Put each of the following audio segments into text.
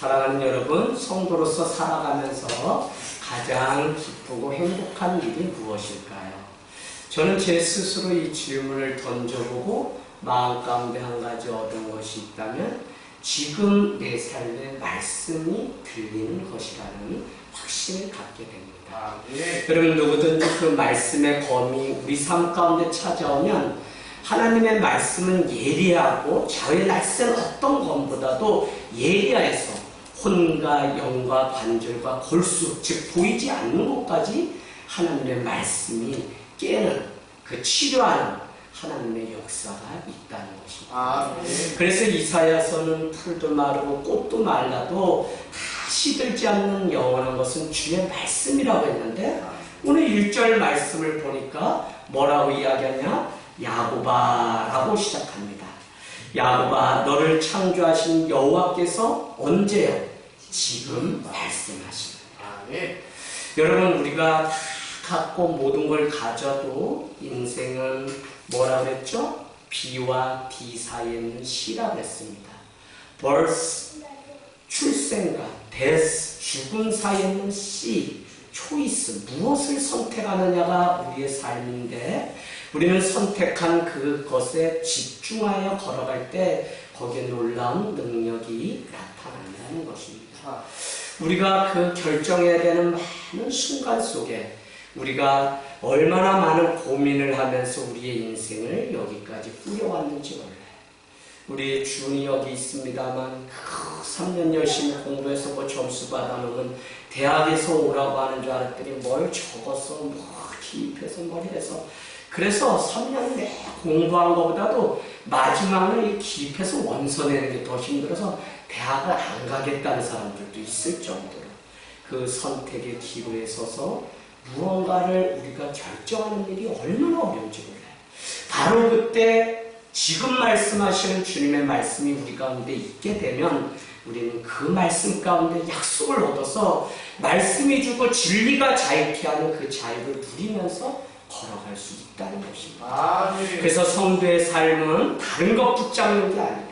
사랑하는 여러분, 성도로서 살아가면서 가장 기쁘고 행복한 일이 무엇일까요? 저는 제 스스로 이 질문을 던져보고 마음 가운데 한 가지 얻은 것이 있다면 지금 내 삶에 말씀이 들리는 것이라는 확신을 갖게 됩니다. 아, 예. 여러분 누구든지 그 말씀의 검이 우리 삶 가운데 찾아오면 하나님의 말씀은 예리하고 자외 날쌘 어떤 검보다도 예리하여서 혼과 영과 관절과 골수 즉 보이지 않는 곳까지 하나님의 말씀이 깨는 그 치료하는 하나님의 역사가 있다는 것입니다. 아, 예. 그래서 이사야서는 풀도 마르고 꽃도 말라도 다 시들지 않는 영원한 것은 주의 말씀이라고 했는데 오늘 1절 말씀을 보니까 뭐라고 이야기하냐? 야고바라고 시작합니다. 야고바 너를 창조하신 여호와께서 언제요? 지금 말씀하십니다. 아, 예. 여러분 우리가 다 갖고 모든 걸 가져도 인생은 뭐라 그랬죠? B와 D 사이에 있는 C라 그랬습니다. birth 출생과 death 죽음 사이에 있는 C 초이스 무엇을 선택하느냐가 우리의 삶인데 우리는 선택한 그것에 집중하여 걸어갈 때 거기에 놀라운 능력이 나타난다는 것입니다. 아, 우리가 그 결정해야 되는 많은 순간 속에 우리가 얼마나 많은 고민을 하면서 우리의 인생을 여기까지 꾸려왔는지 몰라요. 우리 준이 여기 있습니다만 그 3년 열심히 공부해서 뭐 점수 받아놓으면 대학에서 오라고 하는 줄 알았더니 뭘 적어서 뭐 기입해서 뭘 해서 그래서 3년 내 공부한 것보다도 마지막에 기입해서 원서 내는 게 더 힘들어서 대학을 안 가겠다는 사람들도 있을 정도로 그 선택의 기로에 서서 무언가를 우리가 결정하는 일이 얼마나 어려운지 몰라요. 바로 그때 지금 말씀하시는 주님의 말씀이 우리 가운데 있게 되면 우리는 그 말씀 가운데 약속을 얻어서 말씀이 주고 진리가 자유케 하는 그 자유를 누리면서 걸어갈 수 있다는 것입니다. 아, 예. 그래서 성도의 삶은 다른 것 붙잡는 게 아니라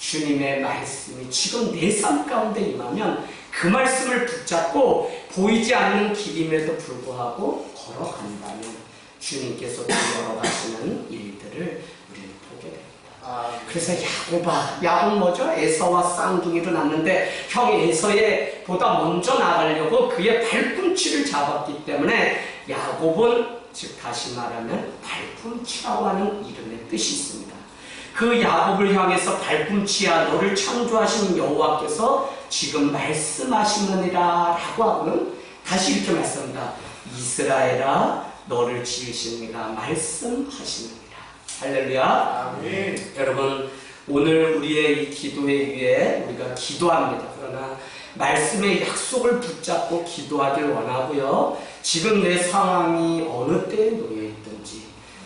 주님의 말씀이 지금 내 삶 가운데 임하면 그 말씀을 붙잡고 보이지 않는 길임에도 불구하고 걸어간다면 주님께서 걸어가시는 일들을 우리는 보게 됩니다. 아, 그래서 야고바, 야곱 뭐죠? 에서와 쌍둥이로 났는데 형 에서에 보다 먼저 나가려고 그의 발꿈치를 잡았기 때문에 야곱은 즉 다시 말하면 발꿈치라고 하는 이름의 뜻이 있습니다. 그 야곱을 향해서 발꿈치야 너를 창조하신 여호와께서 지금 말씀하시느니라 라고 하고는 다시 이렇게 말씀합니다. 이스라엘아 너를 지으십니다. 말씀하시느니라. 할렐루야. 아멘. 여러분 오늘 우리의 이 기도회 위에 우리가 기도합니다. 그러나 말씀의 약속을 붙잡고 기도하길 원하고요. 지금 내 상황이 어느 때에 놓여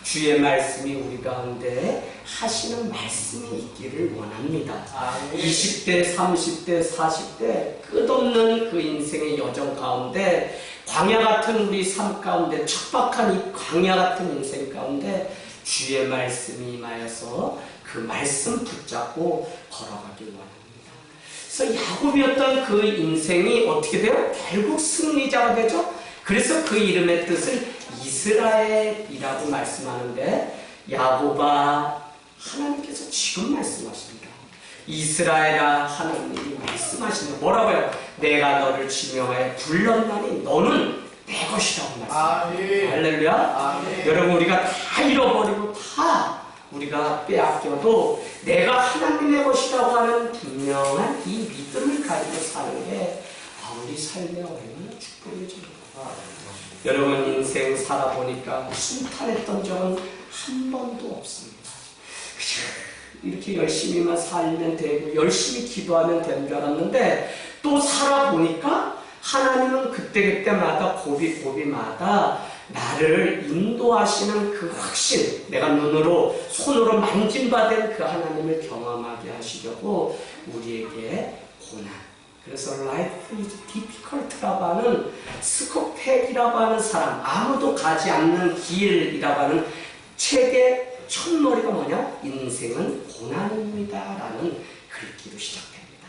주의 말씀이 우리 가운데 하시는 말씀이 있기를 원합니다. 아멘. 20대, 30대, 40대 끝없는 그 인생의 여정 가운데 광야 같은 우리 삶 가운데 척박한 이 광야 같은 인생 가운데 주의 말씀이 임하여서 그 말씀 붙잡고 걸어가길 원합니다. 그래서 야곱이었던 그 인생이 어떻게 돼요? 결국 승리자가 되죠. 그래서 그 이름의 뜻을 이스라엘이라고 말씀하는데 야곱아 하나님께서 지금 말씀하십니다. 이스라엘아 하나님이 말씀하시는 뭐라고요? 내가 너를 지명하여 불렀나니 너는 내 것이라고 말씀합니다. 아, 예. 할렐루야. 아멘. 여러분 우리가 다 잃어버리고 다 우리가 빼앗겨도 내가 하나님의 것이라고 하는 분명한 이 믿음을 가지고 사는 게 아, 우리 삶에 얼마나 축복이지. 아, 여러분 인생 살아보니까 순탄했던 적은 한 번도 없습니다. 이렇게 열심히만 살면 되고 열심히 기도하면 되는 줄 알았는데 또 살아보니까 하나님은 그때그때마다 고비 고비마다 나를 인도하시는 그 확신 내가 눈으로 손으로 만진받은 그 하나님을 경험하게 하시려고 우리에게 고난 그래서 life is difficult라고 하는 스코펠이라고 하는 사람 아무도 가지 않는 길이라고 하는 책의 첫머리가 뭐냐? 인생은 고난입니다. 라는 글귀로 시작됩니다.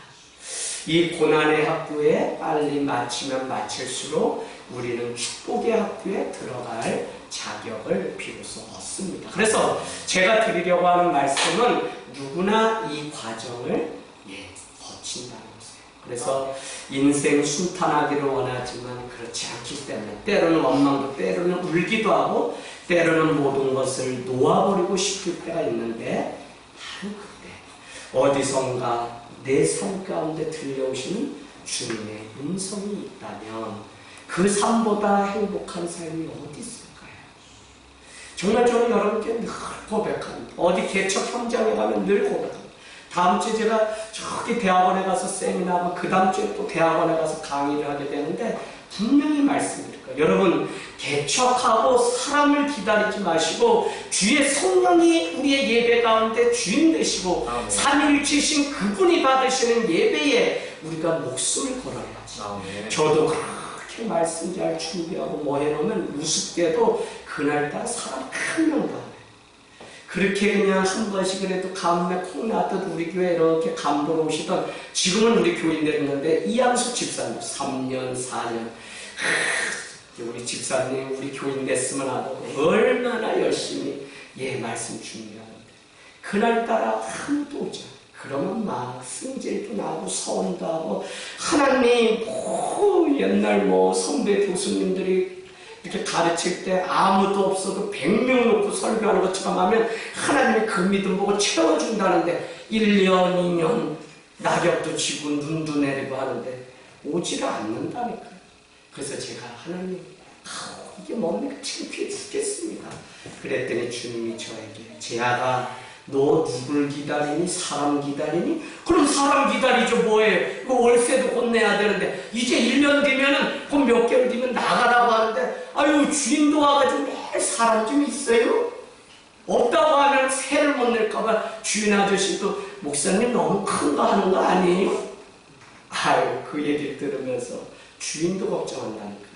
이 고난의 학교에 빨리 마치면 마칠수록 우리는 축복의 학교에 들어갈 자격을 비로소 얻습니다. 그래서 제가 드리려고 하는 말씀은 누구나 이 과정을 예, 것이에요. 그래서 인생 순탄하기를 원하지만 그렇지 않기 때문에 때로는 원망도 때로는 울기도 하고 때로는 모든 것을 놓아버리고 싶을 때가 있는데 바로 그때 어디선가 내 삶 가운데 들려오시는 주님의 음성이 있다면 그 삶보다 행복한 삶이 어디 있을까요? 정말 저는 여러분께 늘 고백합니다. 어디 개척 현장에 가면 늘 고백합니다. 다음 주에 제가 저기 대학원에 가서 세미나하고 그 다음 주에 또 대학원에 가서 강의를 하게 되는데 분명히 말씀드릴 거예요. 여러분 개척하고 사람을 기다리지 마시고 주의 성령이 우리의 예배 가운데 주인 되시고 아멘. 삼위일체신 그분이 받으시는 예배에 우리가 목숨을 걸어야지. 아멘. 저도 그렇게 말씀 잘 준비하고 뭐 해놓으면 우습게도 그날따라 사람 안 해요. 그렇게 그냥 한 번씩이라도 가뭄에 콩 나듯 우리 교회 이렇게 감보러 오시던 지금은 우리 교인들 있는데 이양수 집사님 3년 4년 우리 집사님 우리 교인 됐으면 하고 얼마나 열심히 예 말씀 준비하는데 그날따라 아무도 오지. 그러면 막 승질도 나고 서운도 하고 하나님 뭐 옛날 뭐 선배 교수님들이 이렇게 가르칠 때 아무도 없어도 100명 놓고 설교하는 것처럼 하면 하나님이 그 믿음 보고 채워준다는데 1년, 2년 낙엽도 지고 눈도 내리고 하는데 오지를 않는다니까요. 그래서 제가 하나님 아우, 이게 뭡니까 창피해 죽겠습니다. 그랬더니 주님이 저에게 제아가 너 누굴 기다리니? 사람 기다리니? 그럼 사람 기다리죠 뭐해? 그 월세도 곧 내야 되는데 이제 1년 뒤면은 곧몇 개월 뒤면 나가라고 하는데 아유 주인도 와가지고 매일 사람 좀 있어요? 없다고 하면 세를 못 낼까봐 주인 아저씨도 목사님 너무 큰 거 하는 거 아니에요? 아유 그 얘기를 들으면서 주인도 걱정한다니까요.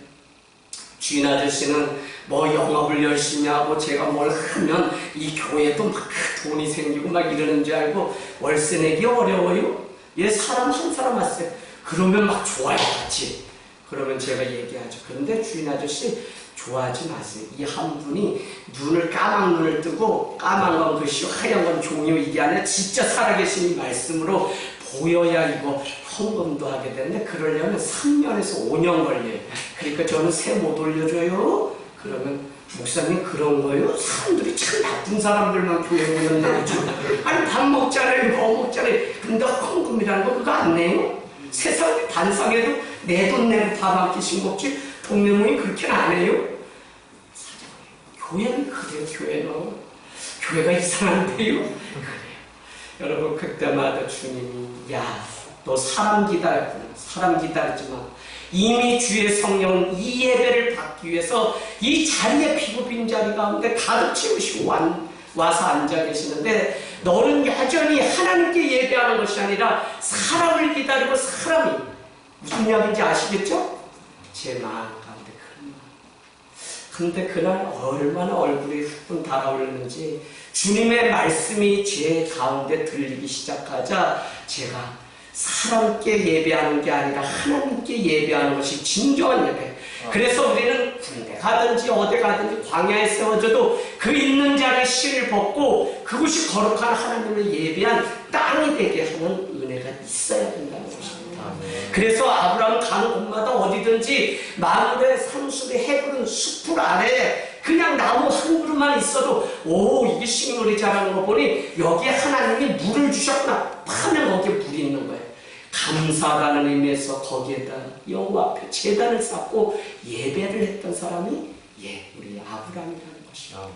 주인 아저씨는 뭐 영업을 열심히 하고 제가 뭘 하면 이 교회도 막 돈이 생기고 막 이러는 줄 알고 월세 내기 어려워요? 얘 사람 한 사람 왔어요. 그러면 막 같이. 그러면 제가 얘기하죠. 그런데 주인 아저씨 좋아하지 마세요. 이 한 분이 눈을 까만 눈을 뜨고 까만 건 글씨요 하얀 건 종이요 이게 아니라 진짜 살아계신 이 말씀으로 보여야 이거 헌금도 하게 되는데 그러려면 3년에서 5년 걸려요. 그러니까 저는 세못 올려줘요. 그러면 목사님 그런 거요? 사람들이 참 나쁜 사람들만 교회 모였나죠. 아니 밥 먹잖아요, 뭐 먹잖아요. 근데 헌금이라는 거 그거 안 내요? 세상에 반상에도 내 돈 내고 밥한 끼씩 먹지 동네 모임 그렇게는 안 해요? 교회는 그래요, 교회는. 교회가 이상한데요? 그래요. 여러분, 그때마다 주님이, 야, 너 사람 기다렸구나. 사람 기다리지 마. 이미 주의 성령은 이 예배를 받기 위해서 이 자리에 비고 빈 자리 가운데 가득 채우시고 완, 와서 앉아 계시는데 너는 여전히 하나님께 예배하는 것이 아니라 사람을 기다리고 사람이 무슨 이야기인지 아시겠죠? 제 마음 가운데 마음. 근데 그날 얼마나 얼굴이 흑분 달아오르는지 주님의 말씀이 제 가운데 들리기 시작하자 제가 사람께 예배하는 게 아니라 하나님께 예배하는 것이 진정한 예배. 그래서 우리는 군대 가든지 어디 가든지 광야에 세워져도 그 있는 자리에 실을 벗고 그곳이 거룩한 하나님을 예배한 땅이 되게 하는 은혜가 있어야 된다는 것입니다. 그래서 아브라함 가는 곳마다 어디든지 마늘의 산수의 해부른 숲을 아래 그냥 나무 한 그루만 있어도 오 이게 식물이 자라는 거 보니 여기에 하나님이 물을 주셨구나 파면 거기에 물이 있는 거예요. 감사라는 의미에서 거기에다 여호와 앞에 제단을 쌓고 예배를 했던 사람이 예 우리 아브라함이라는 것이요.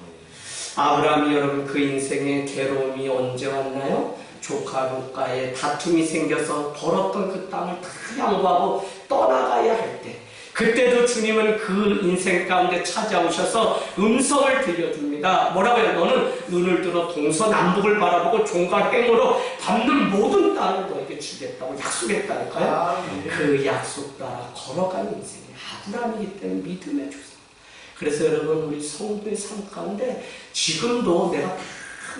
아브라함이 여러분 그 인생의 괴로움이 언제 왔나요? 조카 롯과의 다툼이 생겨서 벌었던 그 땅을 다 양보하고 떠나가야 할 때 그때도 주님은 그 인생 가운데 찾아오셔서 음성을 들려줍니다. 뭐라고요? 너는 눈을 들어 동서남북을 바라보고 종과 행으로 밟는 모든 땅을 너에게 주겠다고 약속했다니까요. 아멘. 그 약속 따라 걸어가는 인생이 아브라함이기 때문에 믿음의 조상. 그래서 여러분 우리 성도의 삶 가운데 지금도 내가 다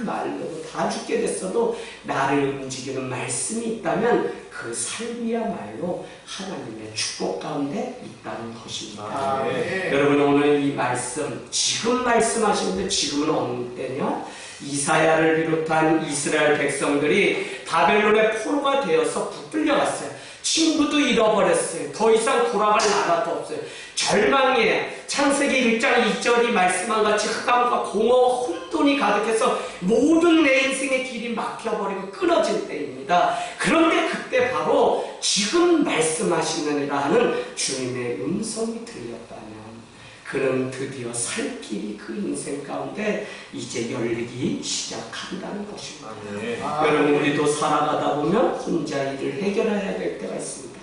말로 다 죽게 됐어도 나를 움직이는 말씀이 있다면 그 삶이야말로 하나님의 축복 가운데 있다는 것입니다. 아멘. 여러분 오늘 이 말씀 지금 말씀하시는데 지금은 어느 때냐? 이사야를 비롯한 이스라엘 백성들이 바벨론의 포로가 되어서 붙들려갔어요. 친구도 잃어버렸어요. 더 이상 돌아갈 나라도 없어요. 절망이에요. 창세기 1장 2절이 말씀한 같이 흑암과 공허와 혼돈이 가득해서 모든 내 인생의 길이 막혀버리고 끊어질 때입니다. 그런데 그때 바로 지금 말씀하시느니라 하는 주님의 음성이 들렸다면 그는 드디어 살 길이 그 인생 가운데 이제 열리기 시작한다는 것입니다. 아멘. 여러분 우리도 살아가다 보면 혼자 일을 해결해야 될 때가 있습니다.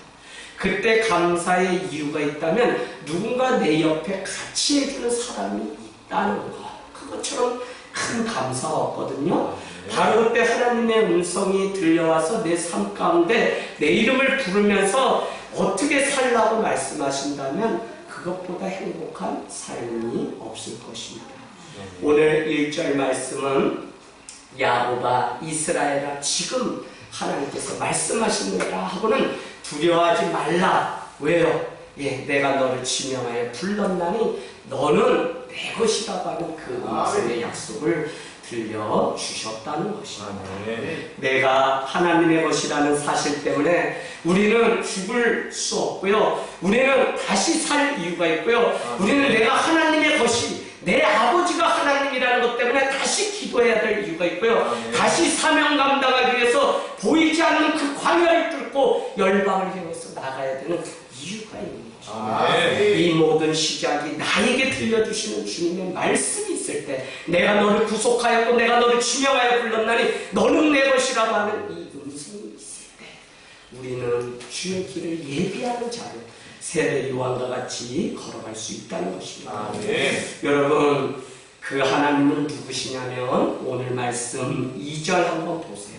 그때 감사의 이유가 있다면 누군가 내 옆에 같이 해주는 사람이 있다는 것. 그것처럼 큰 감사가 없거든요. 바로 그때 하나님의 음성이 들려와서 내 삶 가운데 내 이름을 부르면서 어떻게 살라고 말씀하신다면 그것보다 행복한 삶이 없을 것입니다. 오늘 1절 말씀은 야곱아 이스라엘아 지금 하나님께서 말씀하시느라 하고는 두려워하지 말라 왜요? 예, 내가 너를 지명하여 불렀나니 너는 내 것이라고 하는 그 음성의 약속을 들려주셨다는 것입니다. 아멘. 내가 하나님의 것이라는 사실 때문에 우리는 죽을 수 없고요. 우리는 다시 살 이유가 있고요. 우리는 내가 하나님의 것이 내 아버지가 하나님이라는 것 때문에 다시 기도해야 될 이유가 있고요. 아멘. 다시 사명 감당하기 위해서 보이지 않는 그 광야를 뚫고 열방을 향해서 나가야 되는 이유가 있는. 이 모든 시작이 나에게 들려주시는 주님의 말씀이 있을 때 내가 너를 구속하였고 내가 너를 지명하여 불렀나니 너는 내 것이라고 하는 이 음성이 있을 때 우리는 주의 길을 예비하는 자로 세례 요한과 같이 걸어갈 수 있다는 것입니다. 아멘. 여러분 그 하나님은 누구시냐면 오늘 말씀 2절 한번 보세요.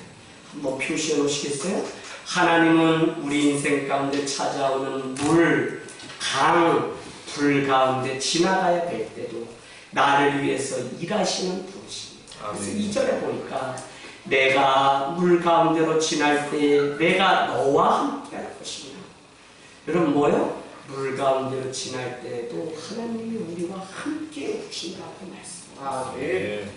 한번 표시해 놓으시겠어요? 하나님은 우리 인생 가운데 찾아오는 물, 강, 불 가운데 지나가야 될 때도 나를 위해서 일하시는 분이십니다. 그래서 아멘. 2절에 보니까 내가 물 가운데로 지날 때 내가 너와 함께 할 것이며 여러분 뭐요? 물 가운데로 지날 때에도 하나님이 우리와 함께 해주신다고 말씀합니다. 아멘.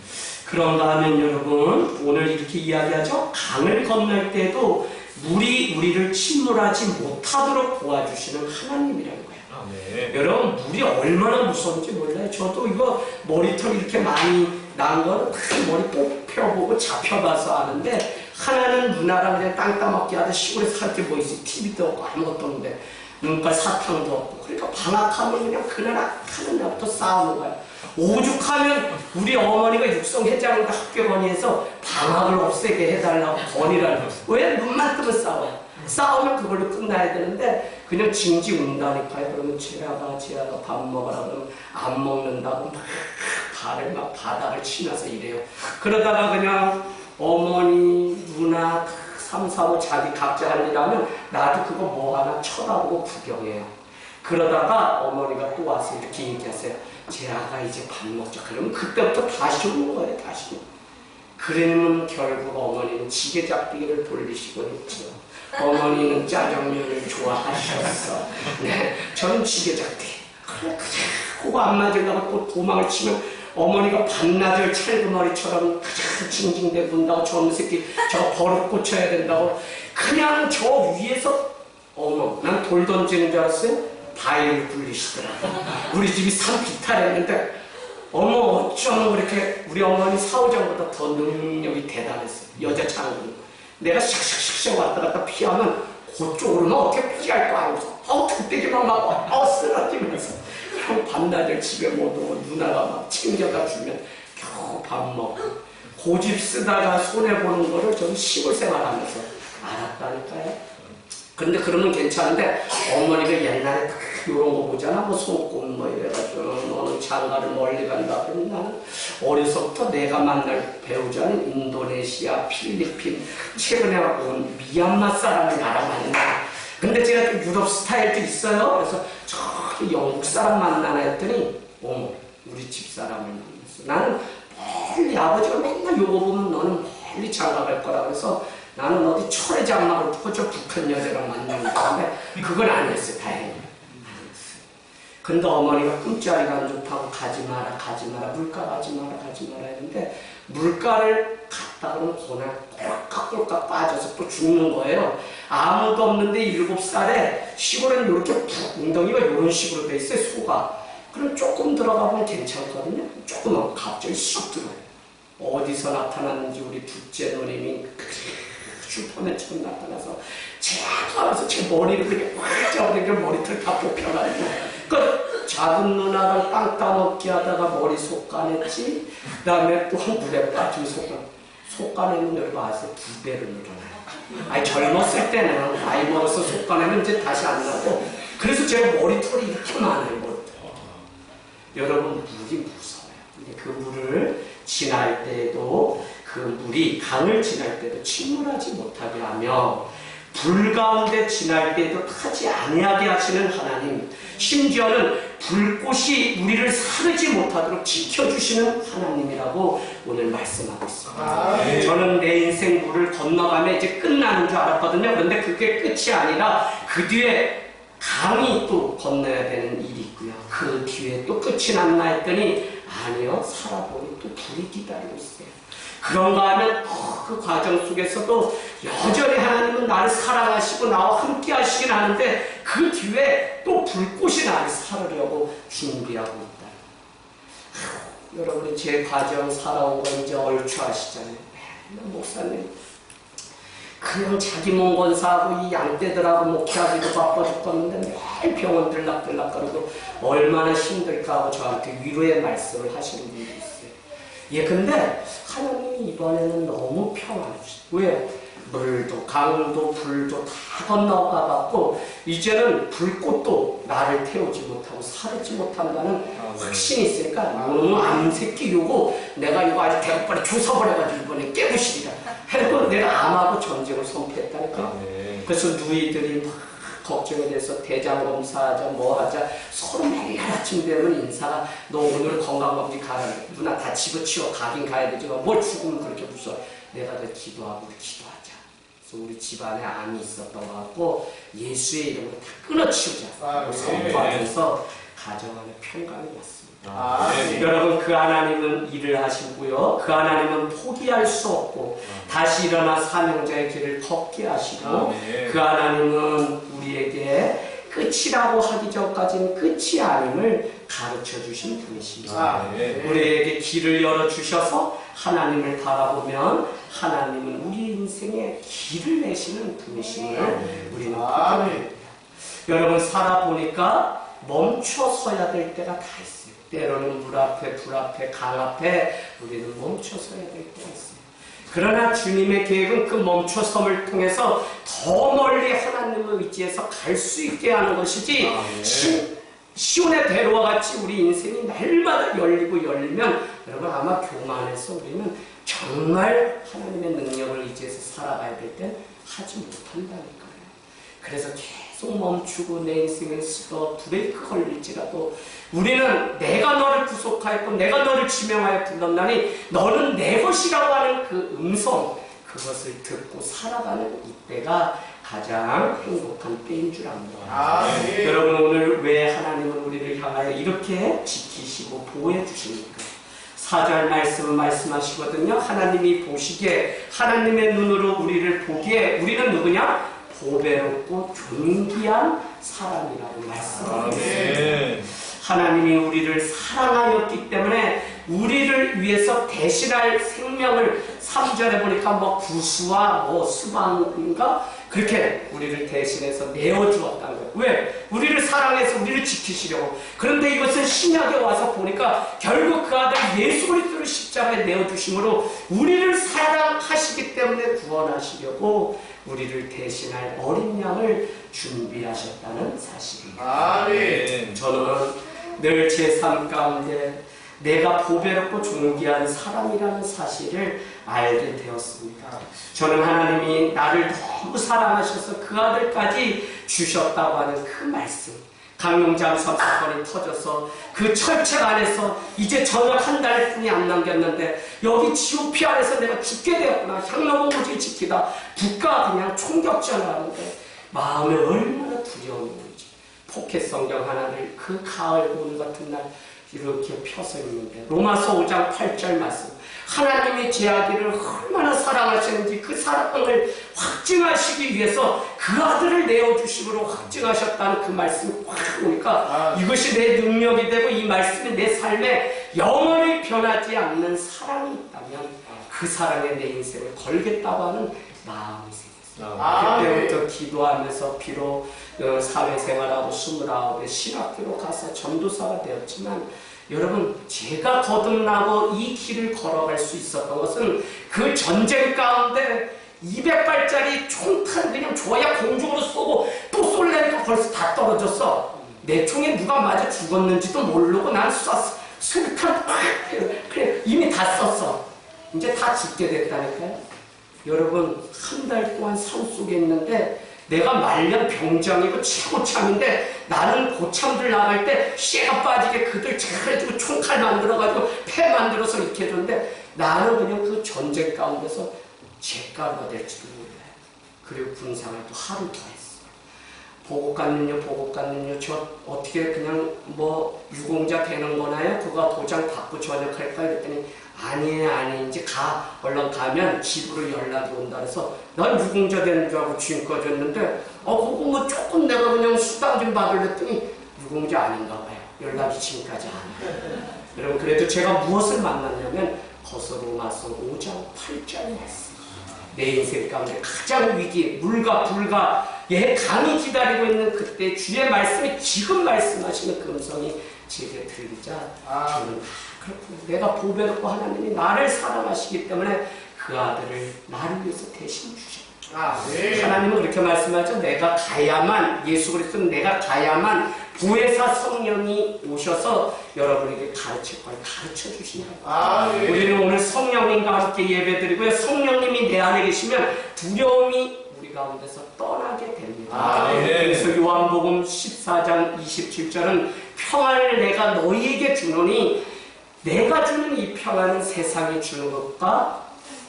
그런가 하면 여러분 오늘 이렇게 이야기하죠. 강을 건널 때도 물이 우리를 침몰하지 못하도록 도와주시는 하나님이라는 아멘. 여러분 물이 얼마나 무서운지 몰라요. 저도 이거 머리털 이렇게 많이 난 거는 다 머리 꼭 펴보고 잡혀봐서 아는데 하나는 누나랑 그냥 땅 따먹기 하다 시골에서 살게뭐 TV도 없고 아무것도 없는데 눈깔 사탕도 없고 그러니까 방학하면 그냥 그날 하는 날부터 싸우는 거야. 오죽하면 우리 어머니가 육성회장을 학교 건의해서 방학을 없애게 해달라고 건의를 하고 왜 눈만 뜨면 싸워요. 싸우면 그걸로 끝나야 되는데 그냥 징지 운다니까요. 그러면 제아가 제아가 밥 먹으라 그러면 안 먹는다고 막 발을 막 바닥을 치면서 이래요. 그러다가 그냥 어머니 누나 삼, 사, 오 자기 각자 할 일 하면 나도 그거 뭐 하나 쳐다보고 구경해요. 그러다가 어머니가 또 와서 이렇게 얘기하세요. 제아가 이제 밥 먹자. 그러면 그때부터 다시 오는 거예요. 다시. 그러면 결국 어머니는 지게잡기를 돌리시고 있죠. 어머니는 짜장면을 좋아하셨어. 네, 저는 지게잡기. 그래, 그래. 그거 안 맞으려고 또 도망을 치면 어머니가 반나절 찰그머리처럼 그냥 징징대군다고 저놈 새끼 저 버릇 고쳐야 된다고 그냥 저 위에서 어머 난 돌 던지는 줄 알았어요? 바위를 굴리시더라고 우리 집이 산 비탈했는데 어머 어쩜 그렇게 우리 어머니 사오장보다 더 능력이 대단했어요 여자 장군 내가 샥샥샥샥 왔다 갔다 피하면 그쪽으로는 어떻게 피할 거 아니고 어우 득대기만 막 어, 쓰러지면서. 그럼 반나절 집에 못 오고 누나가 막 챙겨다 주면 겨우 밥 먹고 고집 쓰다가 손해보는 거를 좀 시골 생활하면서 알았다니까요. 근데 그러면 괜찮은데 어머니가 옛날에 보잖아 뭐 소금 뭐 이래가지고 너는 장가를 멀리 간다 그러면 나는 어려서부터 내가 만날 배우자는 인도네시아, 필리핀 최근에 온 미얀마 나랑 만나 근데 제가 좀 유럽 스타일도 있어요 그래서 저기 영국 사람 만나나 했더니 어머 우리 집 사람을 만났어 나는 멀리 아버지가 맨날 요거 보면 너는 멀리 장가 갈 거라 그래서 나는 어디 철의 장막을 퍼져 북한 여자랑 만나는 건데 그건 아니었어요. 다행히. 근데 어머니가 꿈자리가 안 좋다고 가지 마라, 가지 마라, 물가 가지 마라, 가지 마라 했는데 물가를 갔다 그러면 그날 꼴깍꼴깍 빠져서 또 죽는 거예요. 아무도 없는데 일곱 살에 시골에는 이렇게 푹 웅덩이가 이런 식으로 돼 있어요, 소가. 그럼 조금 들어가 보면 괜찮거든요. 조금만 갑자기 쑥 들어요. 어디서 나타났는지 우리 둘째 누님이 슈퍼맨처럼 나타나서. 제가 알아서 제 머리를 그렇게 확 잡아당겨 머리털 다 뽑혀가지고. 그 작은 누나랑 땅 따먹기 하다가 머리 속가냈지 그 다음에 또한 물에 빠지면 속가 속가내면 여러분 아세요? 두 배로 늘어나요. 아니 젊었을 때는 나이 먹어서 속가내면 이제 다시 안 나고. 그래서 제가 머리털이 이렇게 많아요 머리털. 여러분 물이 무서워요. 근데 그 물을 지날 때에도 그 물이 강을 지날 때도 침몰하지 못하게 하며 불 가운데 지날 때도 타지 아니하게 하시는 하나님 심지어는 불꽃이 우리를 사르지 못하도록 지켜주시는 하나님이라고 오늘 말씀하고 있습니다. 아, 네. 저는 내 인생 물을 건너가면 이제 끝나는 줄 알았거든요. 그런데 그게 끝이 아니라 그 뒤에 강이 또 건너야 되는 일이 있고요. 그 뒤에 또 끝이 났나 했더니 아니요. 살아보니 또 불이 기다리고 있어요. 그런가 하면 어, 그 과정 속에서도 여전히 하나님은 나를 사랑하시고 나와 함께 하시긴 하는데 그 뒤에 또 불꽃이 나를 살으려고 준비하고 있다. 여러분이 제 과정 살아온 거 이제 얼추 아시잖아요. 맨날 목사님 그냥 자기 몸 건사하고 이 양떼들하고 목회하기도 바빠 죽겠는데 매일 병원 들락들락 거리고 얼마나 힘들까 하고 저한테 위로의 말씀을 하시는 분이 있어요. 예, 근데 하나님이 이번에는 너무 평안해주세요. 왜요? 물도 강도 불도 다 건너가 갖고 이제는 불꽃도 나를 태우지 못하고 사르지 못한다는 확신이 있으니까 너무 암새끼 요고 내가 이거 아주 대가빨리 조사버려가지고 이번에 깨부시리라 해고 내가 암하고 전쟁을 선포했다니까 네. 그래서 누이들이 막 걱정이 돼서 대장 검사하자 뭐 하자 서로 매일 아침 되면 인사가 너 오늘 건강검진 가라 누나 다 집어치워. 가긴 가야 되지만 뭘 죽으면 그렇게 무서워. 내가 더 기도하고 기도하자. 그래서 우리 집안에 암이 있었던 것 같고 예수의 이름으로 다 끊어치우자. 아, 네. 선포하면서 가정 안에 평강이 왔습니다 아, 네. 여러분 그 하나님은 일을 하시고요. 그 하나님은 포기할 수 없고 다시 일어나 사명자의 길을 걷게 하시고 아, 네. 그 하나님은 우리에게 끝이라고 하기 전까지는 끝이 아님을 가르쳐 주신 분이십니다. 아, 네. 우리에게 길을 열어 주셔서 하나님을 바라보면 하나님은 우리 인생에 길을 내시는 분이심을 우리는 아. 네. 여러분 살아보니까 멈춰 서야 될 때가 다 있어요. 때로는 물 앞에, 불 앞에, 강 앞에 우리는 멈춰 서야 될 때가 있어요. 그러나 주님의 계획은 그 멈춰섬을 통해서 더 멀리 하나님을 의지해서 갈 수 있게 하는 것이지 아, 네. 시, 시온의 배로와 같이 우리 인생이 날마다 열리고 열리면 여러분 아마 교만해서 우리는 정말 하나님의 능력을 의지해서 살아가야 될 땐 하지 못한다니까요. 그래서 계속 멈추고 내 인생에서 브레이크 걸릴지라도 우리는 내가 너를 구속하였고 내가 너를 지명하여 불렀나니 너는 내 것이라고 하는 그 음성 그것을 듣고 살아가는 이때가 가장 행복한 때인 줄 압니다. 아, 네. 여러분 오늘 왜 하나님은 우리를 향하여 이렇게 지키시고 보호해 주십니까? 사절 말씀은 말씀하시거든요. 하나님이 보시기에 하나님의 눈으로 우리를 보기에 우리는 누구냐? 보배롭고 존귀한 사람이라고. 네. 하나님이 우리를 사랑하였기 때문에 우리를 위해서 대신할 생명을 3절에 보니까 뭐 구수와 뭐 수방인가 그렇게 우리를 대신해서 내어주었다는 거예요. 왜? 우리를 사랑해서 우리를 지키시려고. 그런데 이것은 신약에 와서 보니까 결국 그 아들 예수 그리스도를 십자가에 내어주심으로 우리를 사랑하시기 때문에 구원하시려고 우리를 대신할 어린 양을 준비하셨다는 사실입니다. 아, 네. 저는 늘 제 삶 가운데 내가 보배롭고 존귀한 사람이라는 사실을 알게 되었습니다. 저는 하나님이 나를 너무 사랑하셔서 그 아들까지 주셨다고 하는 그 말씀, 강용장 사건이 터져서 그 철책 안에서 이제 저녁 한 달 뿐이 안 남겼는데 여기 GOP 안에서 내가 죽게 되었구나. 향로고 무지 지키다 국가 그냥 총격전을 하는데 마음에 얼마나 두려움이 오지. 포켓 성경 하나를 그 가을 봄 같은 날 이렇게 펴서 있는데 로마서 5장 8절 말씀 하나님이 제 아들을 얼마나 사랑하시는지 그 사랑을 확증하시기 위해서 그 아들을 내어주심으로 확증하셨다는 그 말씀이 확 오니까 아. 이것이 내 능력이 되고 이 말씀이 내 삶에 영원히 변하지 않는 사랑이 있다면 그 사랑에 내 인생을 걸겠다고 하는 마음이 생겼어요. 아, 그때부터 기도하면서 비록 어, 사회생활하고 스물아홉에 신학교로 가서 전도사가 되었지만 여러분 제가 거듭나고 이 길을 걸어갈 수 있었던 것은 그 전쟁 가운데 200발짜리 총탄 그냥 줘야 공중으로 쏘고 또 쏠래니까 벌써 다 떨어졌어. 내 총에 누가 맞아 죽었는지도 모르고 난 쐈어. 팍 그래 이미 다 썼어. 이제 다 죽게 됐다니까요. 여러분 한 달 동안 산 속에 있는데 내가 말년 병장이고 최고참인데 나는 고참들 나갈 때 씨가 빠지게 그들 잘해주고 총칼 만들어가지고 패 만들어서 이렇게 해줬는데 나는 그냥 그 전쟁 가운데서 죄가루가 될지도 몰라요. 그리고 군상을 또 하루 더 했어. 보고 갔느냐 보고 갔느냐 저 어떻게 그냥 뭐 유공자 되는 거나요? 그거 도장 받고 전역할까 이랬더니 아니 이제 가 얼른 가면 집으로 연락이 온다 그래서 난 유공자 되는 줄 알고 지금까지 했는데 어 그거 뭐 조금 내가 그냥 수당 좀 받으랬더니 유공자 아닌가 봐요 연락이 지금까지 안 와요 여러분 그래도 제가 무엇을 만났냐면 거스로마서 5장 8절 말씀 내 인생 가운데 가장 위기, 물과 불과 예, 강이 기다리고 있는 그때 주의 말씀이 지금 말씀하시는 그 음성이 제게 들리자 아. 저는 아. 내가 보배롭고 하나님이 나를 사랑하시기 때문에 그 아들을 나를 위해서 대신 주셨다. 아, 네. 하나님은 그렇게 말씀하죠. 내가 가야만 예수 그리스도는 내가 가야만 부회사 성령이 오셔서 여러분에게 가르칠 걸 가르쳐 주시냐고. 아, 네. 우리는 오늘 성령님과 함께 예배드리고요. 성령님이 내 안에 계시면 두려움이 우리 가운데서 떠나게 됩니다. 아, 네. 그래서 요한복음 14장 27절은 평안을 내가 너희에게 주노니 내가 주는 이 평안은 세상이 주는 것과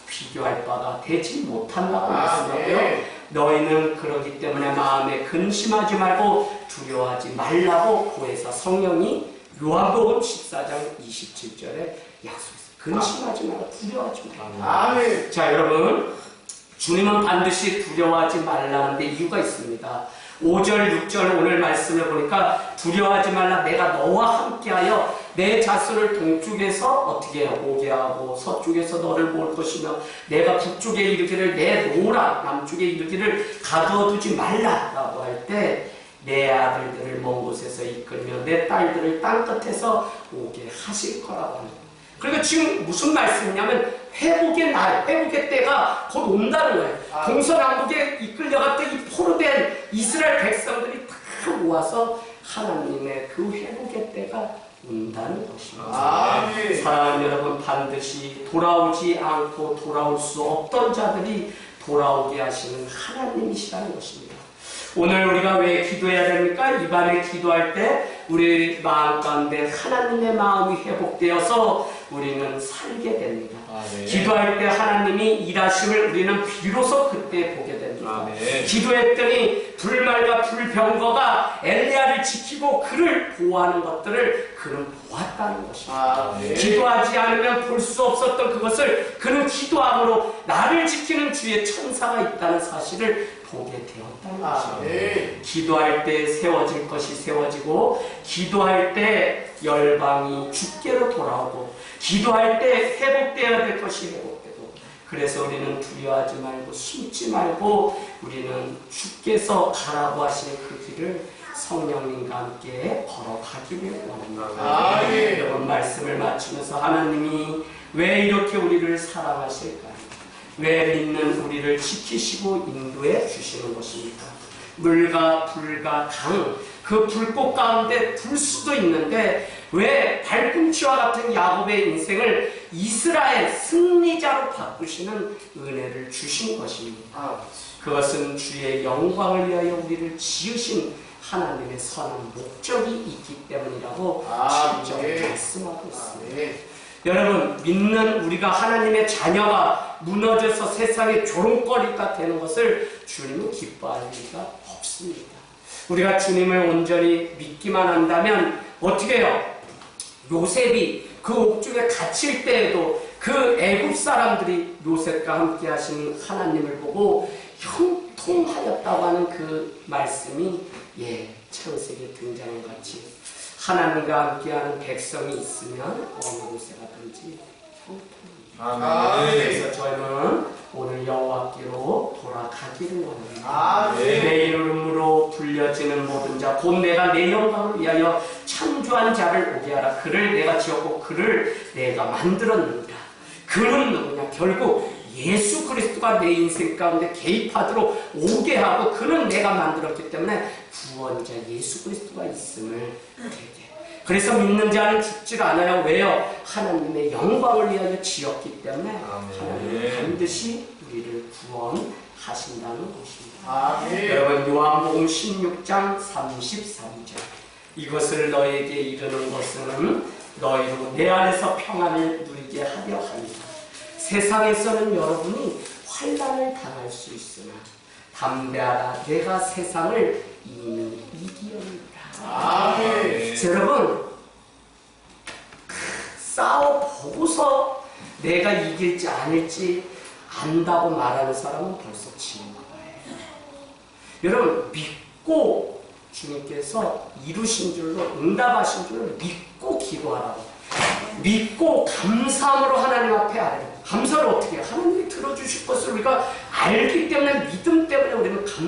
비교할 바가 되지 못한다고 아, 말씀하고요. 네. 너희는 그러기 때문에 마음에 근심하지 말고 두려워하지 말라고 구해서 성령이 요한복음 14장 27절에 약속했어요. 근심하지 말고 두려워하지 말고. 아, 네. 자, 여러분. 주님은 반드시 두려워하지 말라는데 이유가 있습니다. 5절, 6절 오늘 말씀을 보니까 두려워하지 말라 내가 너와 함께하여 내 자손을 동쪽에서 어떻게? 오게 하고 서쪽에서 너를 모을 것이며 내가 북쪽에 이르기를 내놓으라 남쪽에 이르기를 가두어두지 말라라고 할 때 내 아들들을 먼 곳에서 이끌며 내 딸들을 땅 끝에서 오게 하실 거라고 합니다. 그러니까 지금 무슨 말씀이냐면 회복의 날, 회복의 때가 곧 온다는 거예요. 아. 동서남북에 이끌려갔던 이 포로 된 이스라엘 백성들이 다 모아서 하나님의 그 회복의 때가 온다는 것입니다. 아, 네. 사랑하는 여러분 반드시 돌아오지 않고 돌아올 수 없던 자들이 돌아오게 하시는 하나님이시라는 것입니다. 오늘 우리가 왜 기도해야 됩니까? 이 밤에 기도할 때 우리 마음 가운데 하나님의 마음이 회복되어서 우리는 살게 됩니다. 아, 네. 기도할 때 하나님이 일하심을 우리는 비로소 그때 보게 됩니다. 아, 네. 기도했더니 불말과 불병거가 엘리야를 지키고 그를 보호하는 것들을 그는 보았다는 것입니다. 아, 네. 기도하지 않으면 볼 수 없었던 그것을 그는 기도함으로 나를 지키는 주의 천사가 있다는 사실을 보게 되었다는 아, 것입니다. 네. 기도할 때 세워질 것이 세워지고 기도할 때 열방이 주께로 돌아오고 기도할 때 회복되어야 될 것이 회복되고 그래서 우리는 두려워하지 말고 숨지 말고 우리는 주께서 가라고 하시는 그 길을 성령님과 함께 걸어가기를 원합니다. 아, 예. 여러분 말씀을 마치면서 하나님이 왜 이렇게 우리를 사랑하실까? 왜 믿는 우리를 지키시고 인도해 주시는 것입니까? 물과 불과 강, 그 불꽃 가운데 불 수도 있는데 왜 발꿈치와 같은 야곱의 인생을 이스라엘 승리자로 바꾸시는 은혜를 주신 것입니다. 아, 그것은 주의 영광을 위하여 우리를 지으신 하나님의 선한 목적이 있기 때문이라고 아멘. 7절 말씀하고 있습니다. 아멘. 여러분 믿는 우리가 하나님의 자녀가 무너져서 세상의 조롱거리가 되는 것을 주님은 기뻐할 리가 없습니다. 우리가 주님을 온전히 믿기만 한다면 어떻게 해요? 요셉이 그 옥중에 갇힐 때에도 그 애굽 사람들이 요셉과 함께 하신 하나님을 보고 형통하였다고 하는 그 말씀이 예 창세기에 등장한 것 같이 하나님과 함께하는 백성이 있으면 어느 곳에 가든지 형통합니다. 그래서 저는 오늘 여호와께로 돌아가기를 원합니다. 아멘. 내 이름으로 불려지는 모든 자, 곧 내가 내 영광을 위하여 창조한 자를 오게 하라. 그를 내가 지었고 그를 내가 만들었느니라. 그는 누구냐? 결국 예수 그리스도가 내 인생 가운데 개입하도록 오게 하고 그는 내가 만들었기 때문에 구원자 예수 그리스도가 있음을. 그래서 믿는 자는 죽질 않아요. 왜요? 하나님의 영광을 위하여 지었기 때문에 하나님은 반드시 우리를 구원하신다는 것입니다. 아멘. 여러분 요한복음 16장 33절 이것을 너에게 이르는 것은 너희로 내 안에서 평안을 누리게 하려 합니다. 세상에서는 여러분이 환란을 당할 수 있으나 담대하라 내가 세상을 이미 이기었노라. 아멘. 여러분 싸워 보고서 내가 이길지 아닐지 안다고 말하는 사람은 벌써 지는 거예요. 여러분 믿고 주님께서 이루신 줄로 응답하신 줄로 믿고 기도하라고 믿고 감사함으로 하나님 앞에 아뢰라. 감사를 어떻게 해요? 하나님이 들어주실 것을 우리가 알기 때문에 믿음 때문에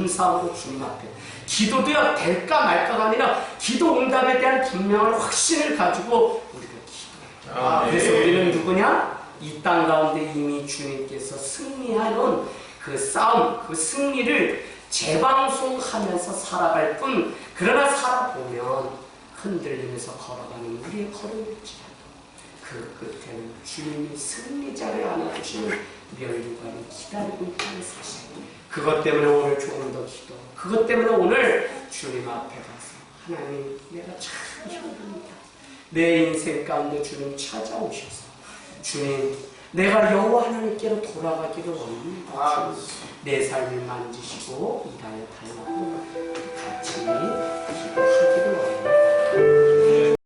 감사함으로 주님 앞에 기도되어 될까 말까가 아니라 기도 응답에 대한 분명한 확신을 가지고 우리가 기도해요. 아멘. 그래서 우리는 누구냐? 이 땅 가운데 이미 주님께서 승리하는 그 싸움, 그 승리를 재방송하면서 살아갈 뿐, 그러나 살아보면 흔들리면서 걸어가는 우리의 걸음일지라도 그 끝에는 주님이 승리자를 안아주시는 멸류관이 기다리고 있다는 사실. 그것 때문에 오늘 조금 더 기도. 그것 때문에 오늘 주님 앞에 가서 하나님 내가 참 힘듭니다. 내 인생 가운데 주님 찾아오셔서 주님 내가 여호와 하나님께로 돌아가기를 원합니다. 아멘. 내 삶을 만지시고 일하여 달라고 같이 기도하기를 원합니다.